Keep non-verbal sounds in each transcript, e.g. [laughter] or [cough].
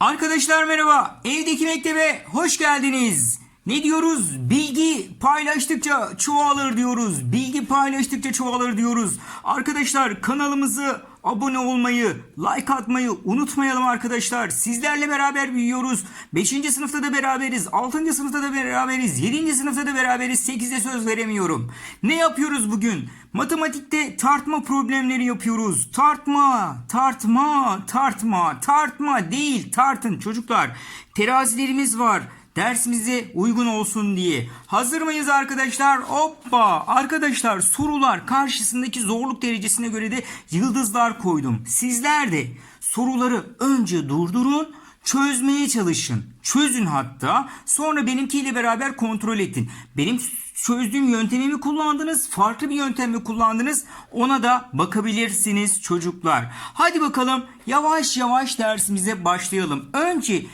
Arkadaşlar merhaba. Evdeki mektebe hoş geldiniz. Ne diyoruz? Bilgi paylaştıkça çoğalır diyoruz. Bilgi paylaştıkça çoğalır diyoruz. Arkadaşlar kanalımızı abone olmayı, like atmayı unutmayalım arkadaşlar. Sizlerle beraber büyüyoruz. 5. sınıfta da beraberiz. 6. sınıfta da beraberiz. 7. sınıfta da beraberiz. 8'de söz veremiyorum. Ne yapıyoruz bugün? Matematikte tartma problemleri yapıyoruz. Tartma, tartma, tartma, tartma değil tartın çocuklar. Terazilerimiz var dersimize uygun olsun diye. Hazır mıyız arkadaşlar? Hoppa! Arkadaşlar sorular karşısındaki zorluk derecesine göre de yıldızlar koydum. Sizler de soruları önce durdurun, çözmeye çalışın. Çözün hatta. Sonra benimkiyle beraber kontrol edin. Benim çözdüğüm yöntemi mi kullandınız? Farklı bir yöntem mi kullandınız? Ona da bakabilirsiniz çocuklar. Hadi bakalım yavaş yavaş dersimize başlayalım. Önce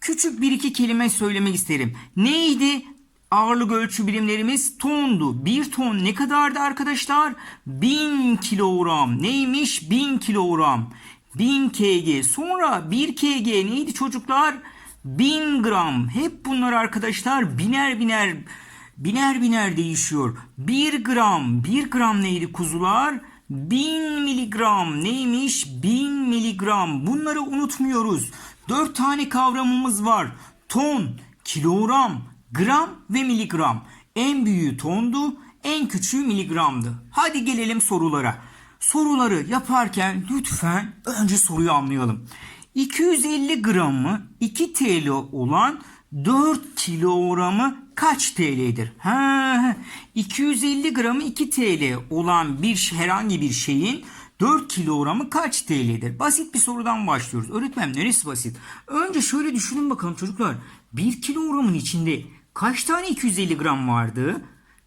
küçük bir iki kelime söylemek isterim. Neydi? Ağırlık ölçü birimlerimiz tondu. Bir ton ne kadardı arkadaşlar? 1000 kilogram. Neymiş? 1000 kilogram. 1000 kg. Sonra 1 kg neydi çocuklar? 1000 gram. Hep bunlar arkadaşlar biner biner biner biner değişiyor. 1 gram. 1 gram neydi kuzular? 1000 miligram neymiş? 1000 miligram. Bunları unutmuyoruz. 4 tane kavramımız var. Ton, kilogram, gram ve miligram. En büyüğü tondu, en küçüğü miligramdı. Hadi gelelim sorulara. Soruları yaparken lütfen önce soruyu anlayalım. 250 gramı 2 TL olan 4 kilogramı kaç TL'dir? Ha, 250 gramı 2 TL olan bir herhangi bir şeyin 4 kilogramı kaç TL'dir? Basit bir sorudan başlıyoruz. Öğretmenim neresi basit? Önce şöyle düşünün bakalım çocuklar. 1 kilogramın içinde kaç tane 250 gram vardı?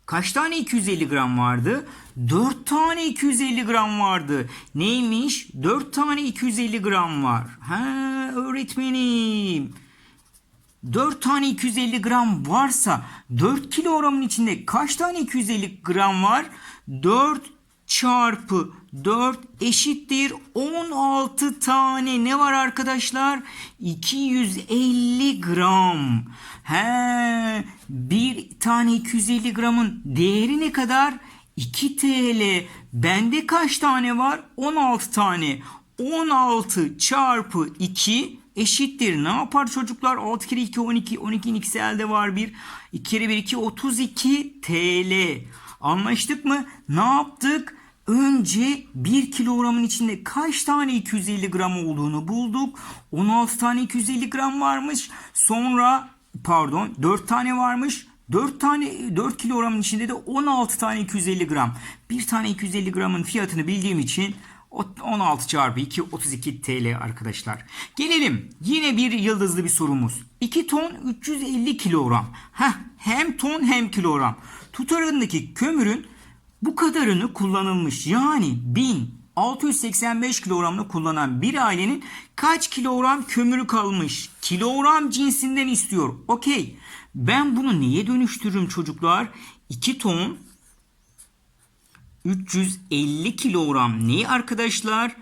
Kaç tane 250 gram vardı? 4 tane 250 gram vardı. Neymiş? 4 tane 250 gram var. Ha öğretmenim. 4 tane 250 gram varsa 4 kilogramın içinde kaç tane 250 gram var? 4 çarpı 4 eşittir 16 tane ne var arkadaşlar? 250 gram. He, bir tane 250 gramın değeri ne kadar? 2 TL. Bende kaç tane var? 16 tane. 16 çarpı 2 eşittir. Ne yapar çocuklar? 6 kere 2 12. 12'nin ikisi elde var 1. 2 kere 1 2 32 TL. Anlaştık mı? Ne yaptık? Önce 1 kilogramın içinde kaç tane 250 gram olduğunu bulduk. 16 tane 250 gram varmış. Sonra pardon 4 tane varmış. 4 tane 4 kilogramın içinde de 16 tane 250 gram. Bir tane 250 gramın fiyatını bildiğim için 16 çarpı 2 32 TL arkadaşlar. Gelelim yine bir yıldızlı bir sorumuz. 2 ton 350 kilogram. Heh, hem ton hem kilogram. Tutarındaki kömürün bu kadarını kullanılmış. Yani 1685 kilogramını kullanan bir ailenin kaç kilogram kömürü kalmış? Kilogram cinsinden istiyor. Okey. Ben bunu neye dönüştürürüm çocuklar? 2 ton 350 kilogram ne arkadaşlar?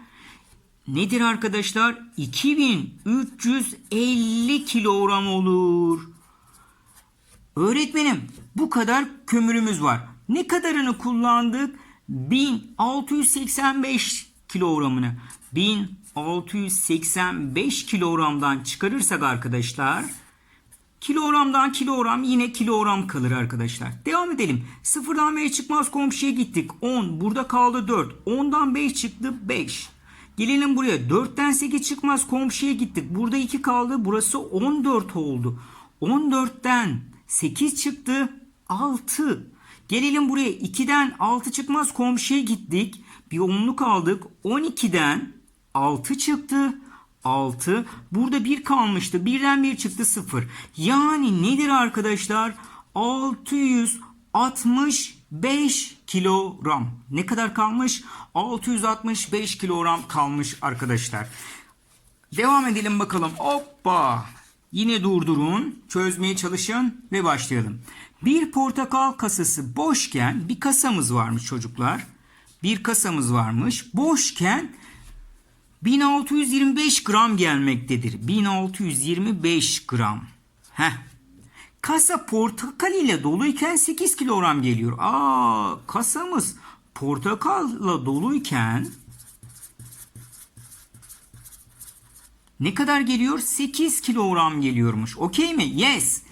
Nedir arkadaşlar? 2350 kilogram olur. Öğretmenim bu kadar kömürümüz var. Ne kadarını kullandık? 1685 kilogramını. 1685 kilogramdan çıkarırsak arkadaşlar kilogramdan kilogram yine kilogram kalır arkadaşlar. Devam edelim. Sıfırdan 5 çıkmaz komşuya gittik. 10 burada kaldı 4. 10'dan 5 çıktı 5. Gelelim buraya 4'ten 8 çıkmaz komşuya gittik. Burada 2 kaldı burası 14 oldu. 14'ten 8 çıktı 6. Gelelim buraya 2'den 6 çıkmaz komşuya gittik. Bir onluk aldık. 12'den 6 çıktı. 6. Burada 1 kalmıştı. Birden 1 çıktı 0. Yani nedir arkadaşlar? 665 kilogram. Ne kadar kalmış? 665 kilogram kalmış arkadaşlar. Devam edelim bakalım. Hoppa. Yine durdurun, çözmeye çalışın ve başlayalım. Bir portakal kasası boşken bir kasamız varmış çocuklar. Bir kasamız varmış. Boşken 1625 gram gelmektedir. 1625 gram. Heh. Kasa portakal ile doluyken 8 kilogram geliyor. Aa, kasamız portakalla doluyken ne kadar geliyor? 8 kilogram geliyormuş. Okey mi? Yes.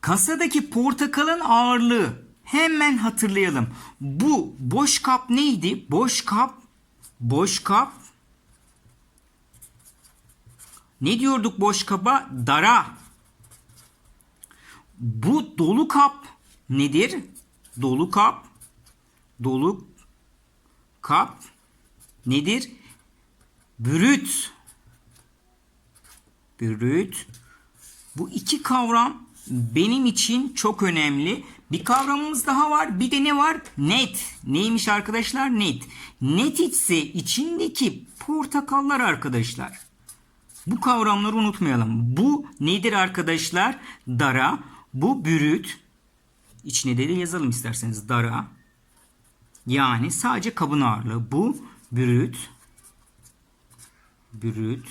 Kasadaki portakalın ağırlığı hemen hatırlayalım. Bu boş kap neydi? Boş kap boş kap ne diyorduk boş kaba? Dara. Bu dolu kap nedir? Dolu kap dolu kap nedir? Brüt. Brüt. Bu iki kavram benim için çok önemli. Bir kavramımız daha var. Bir de ne var? Net. Neymiş arkadaşlar? Net. Net ise içindeki portakallar arkadaşlar. Bu kavramları unutmayalım. Bu nedir arkadaşlar? Dara. Bu bürüt. İçine de yazalım isterseniz. Dara. Yani sadece kabın ağırlığı. Bu bürüt. Bürüt.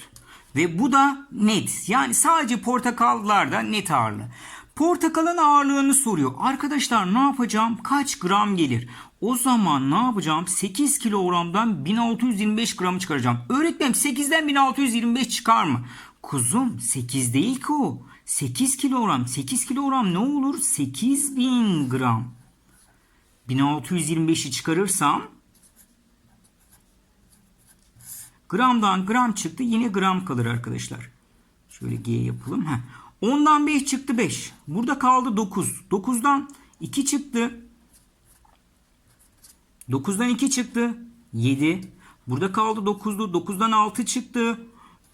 Ve bu da net. Yani sadece portakallarda net ağırlığı. Portakalın ağırlığını soruyor. Arkadaşlar ne yapacağım? Kaç gram gelir? O zaman ne yapacağım? 8 kilogramdan 1625 gram çıkaracağım. Öğretmenim 8'den 1625 çıkar mı? Kuzum 8 değil ki o. 8 kilogram. 8 kilogram ne olur? 8000 gram. 1625'i çıkarırsam gramdan gram çıktı. Yine gram kalır arkadaşlar. Şöyle G yapalım. Heh. 10'dan 5 çıktı 5. Burada kaldı 9. 9'dan 2 çıktı. 9'dan 2 çıktı. 7. Burada kaldı 9'du. 9'dan 6 çıktı.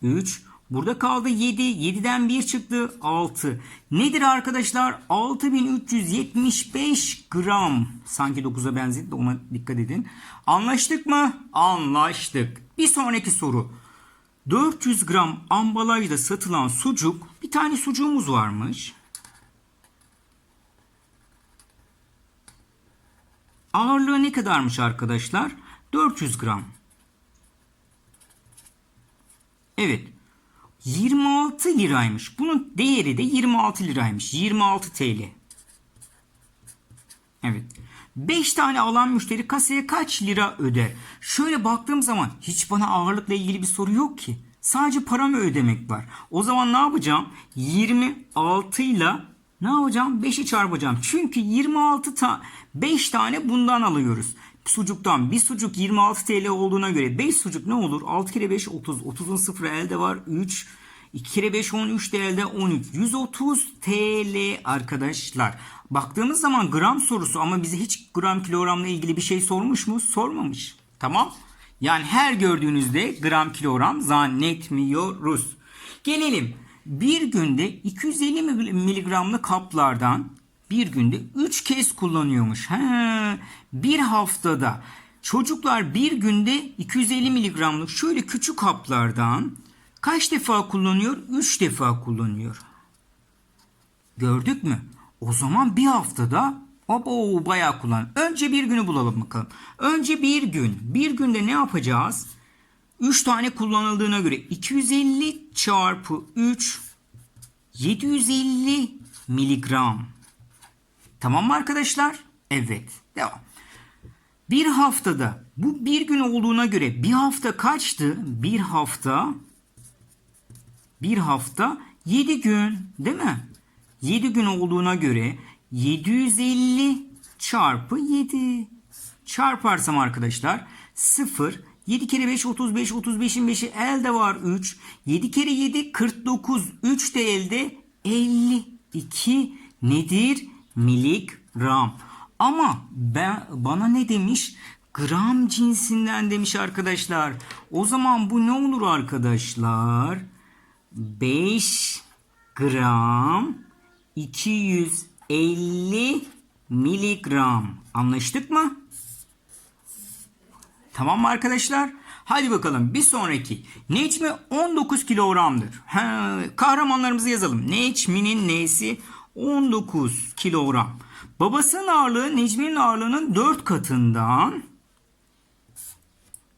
3. Burada kaldı 7. 7'den 1 çıktı. 6. Nedir arkadaşlar? 6375 gram. Sanki 9'a benzedi de ona dikkat edin. Anlaştık mı? Anlaştık. Bir sonraki soru. 400 gram ambalajda satılan sucuk. Bir tane sucuğumuz varmış. Ağırlığı ne kadarmış arkadaşlar? 400 gram. Evet. 26 liraymış. Bunun değeri de 26 liraymış. 26 TL. Evet. 5 tane alan müşteri kasaya kaç lira öder? Şöyle baktığım zaman hiç bana ağırlıkla ilgili bir soru yok ki. Sadece para mı ödemek var? O zaman ne yapacağım? 26 ile ne yapacağım? 5'i çarpacağım. Çünkü 26 ta 5 tane bundan alıyoruz. Sucuktan bir sucuk 26 TL olduğuna göre 5 sucuk ne olur? 6 kere 5 30. 30'un sıfırı elde var. 3 2 kere 5 13 de elde 13. 130 TL arkadaşlar. Baktığımız zaman gram sorusu ama bize hiç gram kilogramla ilgili bir şey sormuş mu? Sormamış. Tamam. Yani her gördüğünüzde gram kilogram zannetmiyoruz. Gelelim. Bir günde 250 miligramlı kaplardan bir günde 3 kez kullanıyormuş. He, bir haftada çocuklar bir günde 250 miligramlık şöyle küçük kaplardan kaç defa kullanıyor? 3 defa kullanıyor. Gördük mü? O zaman bir haftada Abo bayağı kullan. Önce bir günü bulalım bakalım. Önce bir gün. Bir günde ne yapacağız? 3 tane kullanıldığına göre 250 çarpı 3 750 miligram. Tamam mı arkadaşlar? Evet. Devam. Bir haftada bu bir gün olduğuna göre bir hafta kaçtı? Bir hafta bir hafta 7 gün değil mi? 7 gün olduğuna göre 750 çarpı 7 çarparsam arkadaşlar 0 7 kere 5 35 35'in 5'i elde var 3 7 kere 7 49 3 de elde 52 nedir? Miligram. Ama ben bana ne demiş? Gram cinsinden demiş arkadaşlar. O zaman bu ne olur arkadaşlar? 5 gram 250 miligram. Anlaştık mı? Tamam mı arkadaşlar? Hadi bakalım bir sonraki. Necmi 19 kilogramdır. Ha, kahramanlarımızı yazalım. Necmi'nin nesi 19 kilogram. Babasının ağırlığı Necmi'nin ağırlığının 4 katından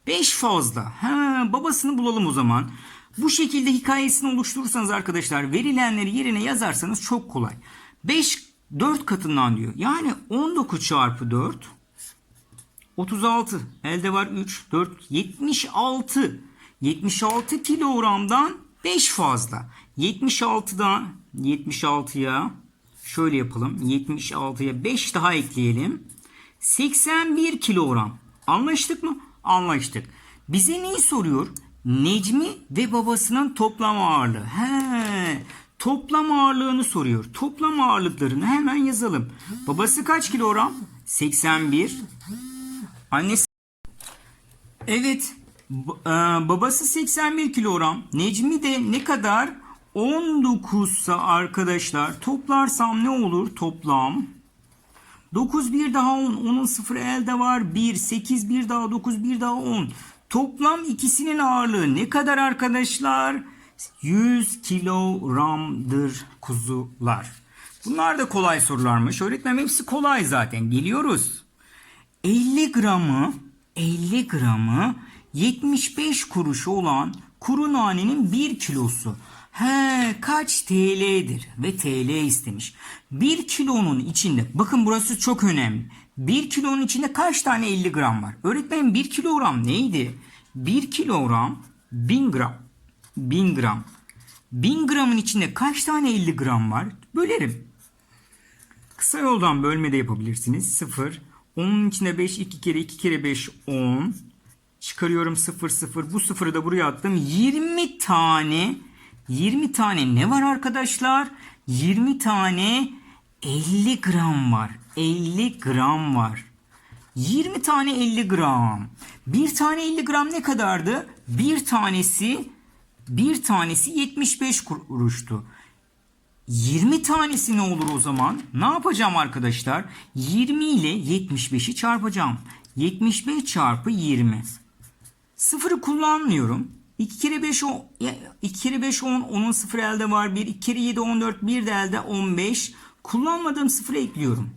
5 fazla. Ha, babasını bulalım o zaman. Bu şekilde hikayesini oluşturursanız arkadaşlar verilenleri yerine yazarsanız çok kolay. 5 4 katından diyor. Yani 19 çarpı 4 36. Elde var 3, 4, 76. 76 kilogramdan 5 fazla. 76'dan 76'ya şöyle yapalım. 76'ya 5 daha ekleyelim. 81 kilogram. Anlaştık mı? Anlaştık. Bize neyi soruyor? Necmi ve babasının toplam ağırlığı. He, toplam ağırlığını soruyor. Toplam ağırlıklarını hemen yazalım. Babası kaç kilogram? 81. Annesi Evet. e, babası 81 kilogram. Necmi de ne kadar? 19 sa arkadaşlar. Toplarsam ne olur? Toplam 9 bir daha 10. Onun sıfırı elde var. 1. 8 bir daha 9 bir daha 10. Toplam ikisinin ağırlığı ne kadar arkadaşlar? 100 kilogramdır kuzular. Bunlar da kolay sorularmış. Öğretmenim hepsi kolay zaten. Geliyoruz. 50 gramı 50 gramı 75 kuruş olan kuru nanenin 1 kilosu. He kaç TL'dir ve TL istemiş. 1 kilonun içinde bakın burası çok önemli. 1 kilonun içinde kaç tane 50 gram var? Öğretmenim 1 kilogram neydi? 1 kilogram 1000 gram. 1000 gram. 1000 gramın içinde kaç tane 50 gram var? Bölerim. Kısa yoldan bölme de yapabilirsiniz. 0. Onun içinde 5 2 kere 2 kere 5 10. Çıkarıyorum 0 0. Bu sıfırı da buraya attım. 20 tane 20 tane ne var arkadaşlar? 20 tane 50 gram var. 50 gram var. 20 tane 50 gram. Bir tane 50 gram ne kadardı? Bir tanesi bir tanesi 75 kuruştu. 20 tanesi ne olur o zaman? Ne yapacağım arkadaşlar? 20 ile 75'i çarpacağım. 75 çarpı 20. Sıfırı kullanmıyorum. 2 kere 5 10, 2 kere 5 10, onun sıfır elde var 1. 2 kere 7 14, 1 de elde 15. Kullanmadığım sıfırı ekliyorum.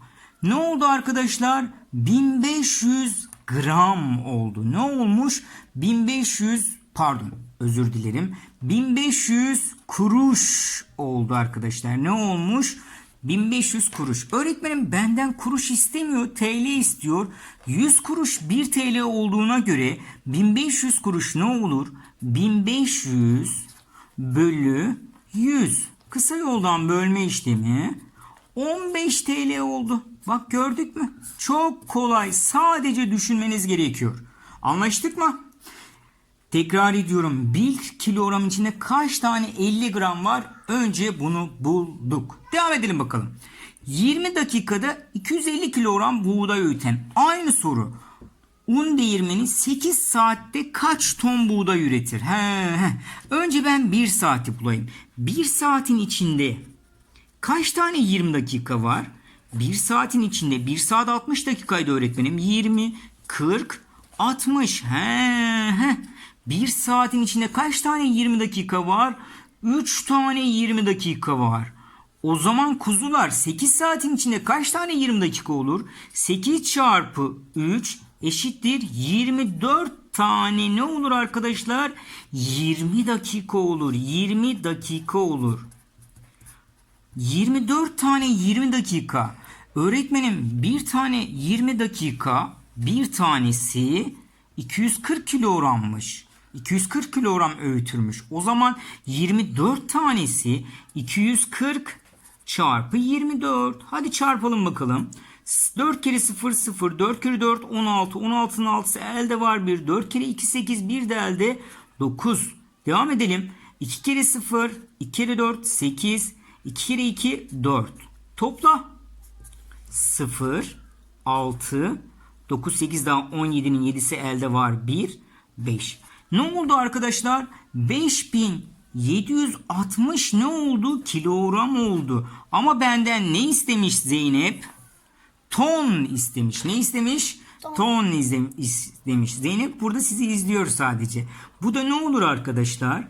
Ne oldu arkadaşlar? 1500 gram oldu. Ne olmuş? 1500 pardon özür dilerim. 1500 kuruş oldu arkadaşlar. Ne olmuş? 1500 kuruş. Öğretmenim benden kuruş istemiyor, TL istiyor. 100 kuruş 1 TL olduğuna göre 1500 kuruş ne olur? 1500 bölü 100. Kısa yoldan bölme işlemi 15 TL oldu. Bak gördük mü? Çok kolay. Sadece düşünmeniz gerekiyor. Anlaştık mı? Tekrar ediyorum. 1 kilogram içinde kaç tane 50 gram var? Önce bunu bulduk. Devam edelim bakalım. 20 dakikada 250 kilogram buğday öğüten. Aynı soru. Un değirmeni 8 saatte kaç ton buğday üretir? He, he. Önce ben 1 saati bulayım. 1 saatin içinde kaç tane 20 dakika var? 1 saatin içinde 1 saat 60 dakikaydı öğretmenim. 20, 40, 60. He, he. 1 saatin içinde kaç tane 20 dakika var? 3 tane 20 dakika var. O zaman kuzular 8 saatin içinde kaç tane 20 dakika olur? 8 çarpı 3 eşittir 24 tane ne olur arkadaşlar? 20 dakika olur. 20 dakika olur. 24 tane 20 dakika. Öğretmenim bir tane 20 dakika bir tanesi 240 kilogrammış. 240 kilogram öğütülmüş. O zaman 24 tanesi 240 çarpı 24. Hadi çarpalım bakalım. 4 kere 0 0 4 kere 4 16 16'nın 6'sı elde var 1 4 kere 2 8 1 de elde 9 devam edelim. 2 kere 0 2 kere 4 8 2 kere 2 4 topla. 0 6 9 8 daha 17'nin 7'si elde var 1 5 ne oldu arkadaşlar? 5760 ne oldu? Kilogram oldu. Ama benden ne istemiş Zeynep ton istemiş. Ne istemiş? Ton, izlem- istemiş. Zeynep burada sizi izliyor sadece. Bu da ne olur arkadaşlar?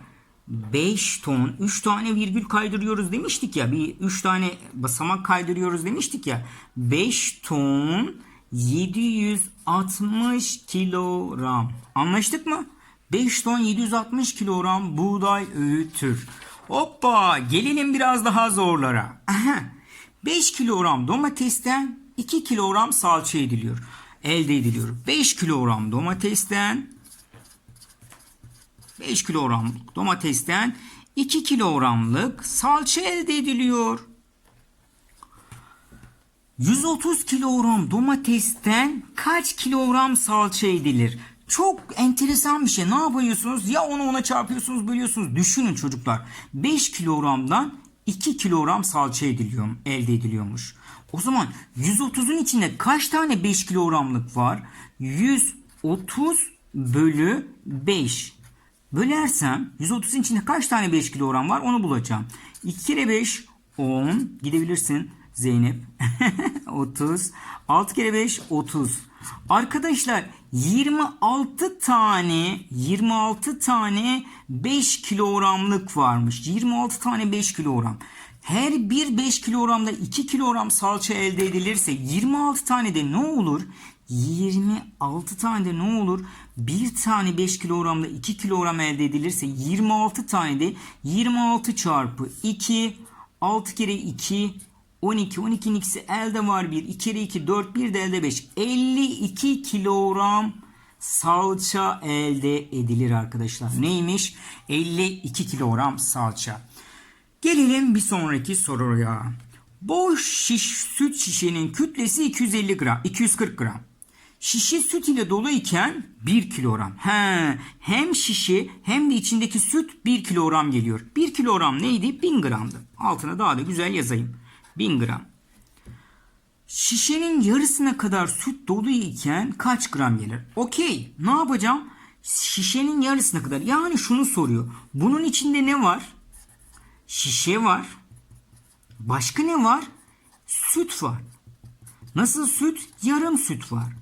5 ton, 3 tane virgül kaydırıyoruz demiştik ya. Bir 3 tane basamak kaydırıyoruz demiştik ya. 5 ton 760 kilogram. Anlaştık mı? 5 ton 760 kilogram buğday öğütür. Hoppa gelelim biraz daha zorlara. Aha, 5 kilogram domatesten 2 kilogram salça ediliyor. Elde ediliyor. 5 kilogram domatesten 5 kilogram domatesten 2 kilogramlık salça elde ediliyor. 130 kilogram domatesten kaç kilogram salça edilir? Çok enteresan bir şey. Ne yapıyorsunuz? Ya onu ona çarpıyorsunuz, bölüyorsunuz. Düşünün çocuklar. 5 kilogramdan 2 kilogram salça ediliyor, elde ediliyormuş. O zaman 130'un içinde kaç tane 5 kilogramlık var? 130 bölü 5. Bölersem 130'un içinde kaç tane 5 kilogram var onu bulacağım. 2 kere 5 10 gidebilirsin Zeynep. [laughs] 30. 6 kere 5 30. Arkadaşlar 26 tane 26 tane 5 kilogramlık varmış. 26 tane 5 kilogram. Her bir 5 kilogramda 2 kilogram salça elde edilirse 26 tane de ne olur? 26 tane de ne olur? Bir tane 5 kilogramda 2 kilogram elde edilirse 26 tane de 26 çarpı 2 6 kere 2 12 12'nin ikisi elde var 1 2 kere 2 4 1 de elde 5 52 kilogram salça elde edilir arkadaşlar. Neymiş? 52 kilogram salça. Gelelim bir sonraki soruya. Boş şiş, süt şişenin kütlesi 250 gram, 240 gram. Şişe süt ile dolu iken 1 kilogram. He, hem şişe hem de içindeki süt 1 kilogram geliyor. 1 kilogram neydi? 1000 gramdı. Altına daha da güzel yazayım. 1000 gram. Şişenin yarısına kadar süt dolu iken kaç gram gelir? Okey. Ne yapacağım? Şişenin yarısına kadar. Yani şunu soruyor. Bunun içinde ne var? Şişe var. Başka ne var? Süt var. Nasıl süt? Yarım süt var.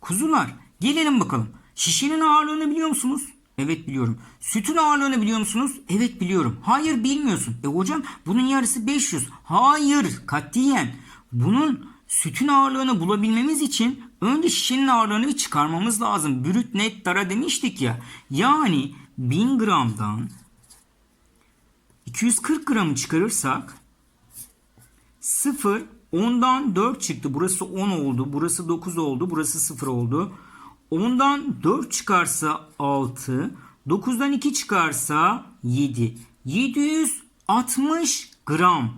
Kuzular gelelim bakalım. Şişenin ağırlığını biliyor musunuz? Evet biliyorum. Sütün ağırlığını biliyor musunuz? Evet biliyorum. Hayır bilmiyorsun. E hocam bunun yarısı 500. Hayır katiyen. Bunun sütün ağırlığını bulabilmemiz için önce şişenin ağırlığını bir çıkarmamız lazım. Brüt net dara demiştik ya. Yani 1000 gramdan 240 gramı çıkarırsak 0 10'dan 4 çıktı. Burası 10 oldu. Burası 9 oldu. Burası 0 oldu. 10'dan 4 çıkarsa 6. 9'dan 2 çıkarsa 7. 760 gram.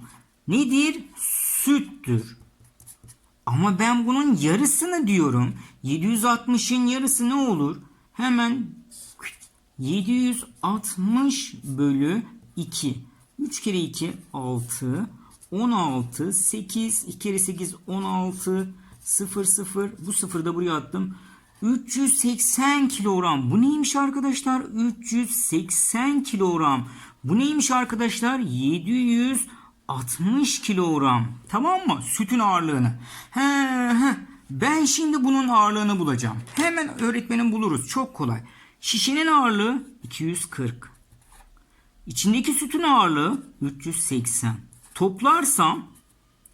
Nedir? Süttür. Ama ben bunun yarısını diyorum. 760'ın yarısı ne olur? Hemen 760 bölü 2. 3 kere 2 6. 16 8 2 kere 8 16 0 0 bu sıfırı da buraya attım. 380 kilogram. Bu neymiş arkadaşlar? 380 kilogram. Bu neymiş arkadaşlar? 760 kilogram. Tamam mı? Sütün ağırlığını. He, he. Ben şimdi bunun ağırlığını bulacağım. Hemen öğretmenim buluruz. Çok kolay. Şişenin ağırlığı 240. İçindeki sütün ağırlığı 380. Toplarsam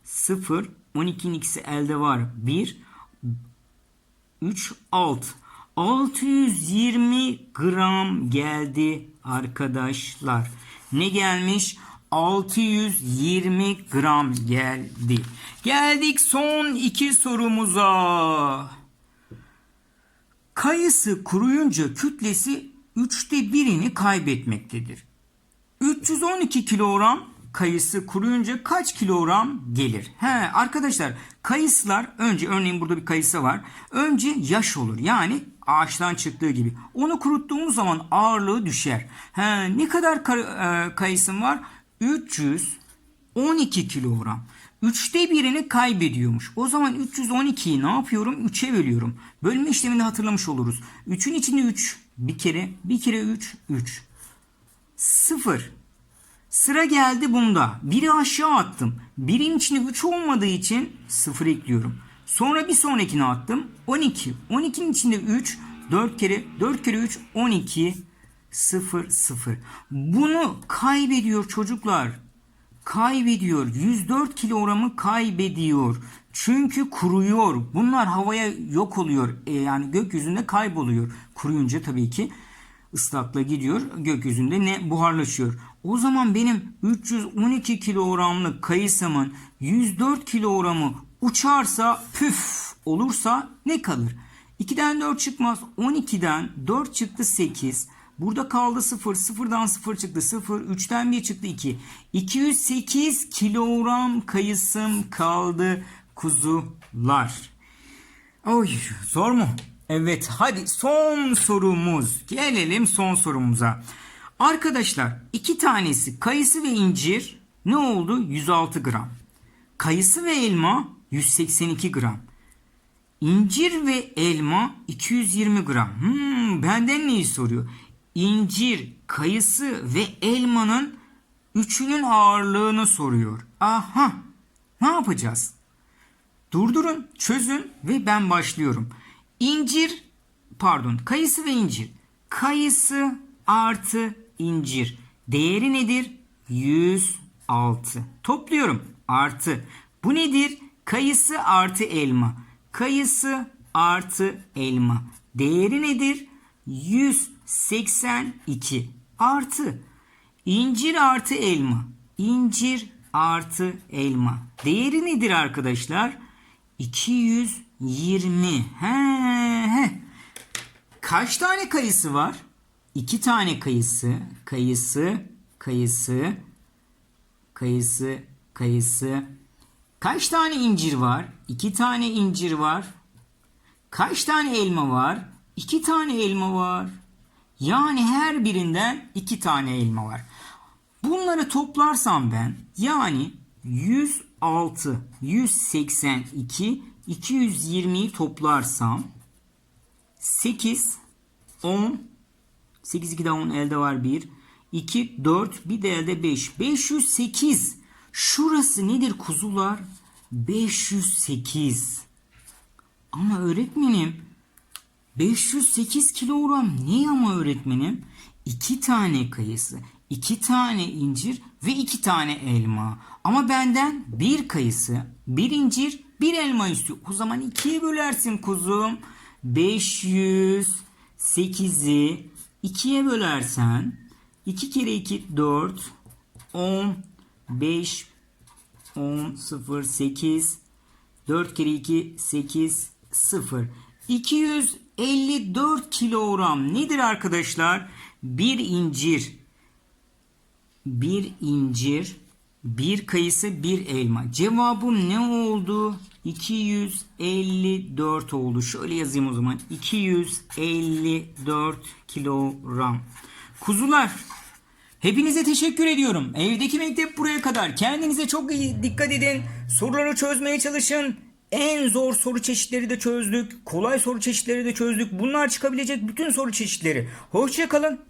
0, 12'nin ikisi elde var. 1, 3, 6. 620 gram geldi arkadaşlar. Ne gelmiş? 620 gram geldi. Geldik son iki sorumuza. Kayısı kuruyunca kütlesi üçte birini kaybetmektedir. 312 kilogram kayısı kuruyunca kaç kilogram gelir? He arkadaşlar kayısılar önce örneğin burada bir kayısı var. Önce yaş olur yani ağaçtan çıktığı gibi. Onu kuruttuğumuz zaman ağırlığı düşer. He, ne kadar e, kayısın var? 312 kilogram. Üçte birini kaybediyormuş. O zaman 312'yi ne yapıyorum? 3'e bölüyorum. Bölme işlemini hatırlamış oluruz. 3'ün içinde 3. Bir kere, bir kere 3, 3. 0. Sıra geldi bunda. Biri aşağı attım. Birin içinde 3 olmadığı için 0 ekliyorum. Sonra bir sonrakini attım. 12. 12'nin içinde 3. 4 kere 4 kere 3 12 0 0. Bunu kaybediyor çocuklar. Kaybediyor. 104 kilogramı kaybediyor. Çünkü kuruyor. Bunlar havaya yok oluyor. E, yani gökyüzünde kayboluyor. Kuruyunca tabii ki. Islakla gidiyor. Gökyüzünde ne buharlaşıyor. O zaman benim 312 kilogramlık kayısımın 104 kilogramı uçarsa püf olursa ne kalır? 2'den 4 çıkmaz. 12'den 4 çıktı 8. Burada kaldı 0. 0'dan 0 çıktı 0. 3'ten 1 çıktı 2. 208 kilogram kayısım kaldı kuzular. Oy zor mu? Evet hadi son sorumuz. Gelelim son sorumuza. Arkadaşlar iki tanesi kayısı ve incir ne oldu? 106 gram. Kayısı ve elma 182 gram. İncir ve elma 220 gram. Hmm, benden neyi soruyor? İncir, kayısı ve elmanın üçünün ağırlığını soruyor. Aha. Ne yapacağız? Durdurun, çözün ve ben başlıyorum. İncir, pardon, kayısı ve incir. Kayısı artı incir. Değeri nedir? 106. Topluyorum. Artı. Bu nedir? Kayısı artı elma. Kayısı artı elma. Değeri nedir? 182. Artı. İncir artı elma. İncir artı elma. Değeri nedir arkadaşlar? 220. He, he. Kaç tane kayısı var? İki tane kayısı. Kayısı, kayısı, kayısı, kayısı. Kaç tane incir var? İki tane incir var. Kaç tane elma var? İki tane elma var. Yani her birinden iki tane elma var. Bunları toplarsam ben yani 106, 182, 220'yi toplarsam 8, 10, 8 2 daha 10 elde var 1, 2, 4 bir de elde 5. 508. Şurası nedir kuzular? 508. Ama öğretmenim 508 kilogram ne ama öğretmenim? 2 tane kayısı, 2 tane incir ve 2 tane elma. Ama benden bir kayısı, bir incir, bir elma istiyor. O zaman ikiye bölersin kuzum. 508'i 2'ye bölersen 2 kere 2 4 10 5 10 0 8 4 kere 2 8 0 254 kilogram nedir arkadaşlar? Bir incir bir incir bir kayısı bir elma. Cevabım ne oldu? 254 oldu. Şöyle yazayım o zaman. 254 kilogram. Kuzular Hepinize teşekkür ediyorum. Evdeki mektep buraya kadar. Kendinize çok iyi dikkat edin. Soruları çözmeye çalışın. En zor soru çeşitleri de çözdük. Kolay soru çeşitleri de çözdük. Bunlar çıkabilecek bütün soru çeşitleri. Hoşçakalın.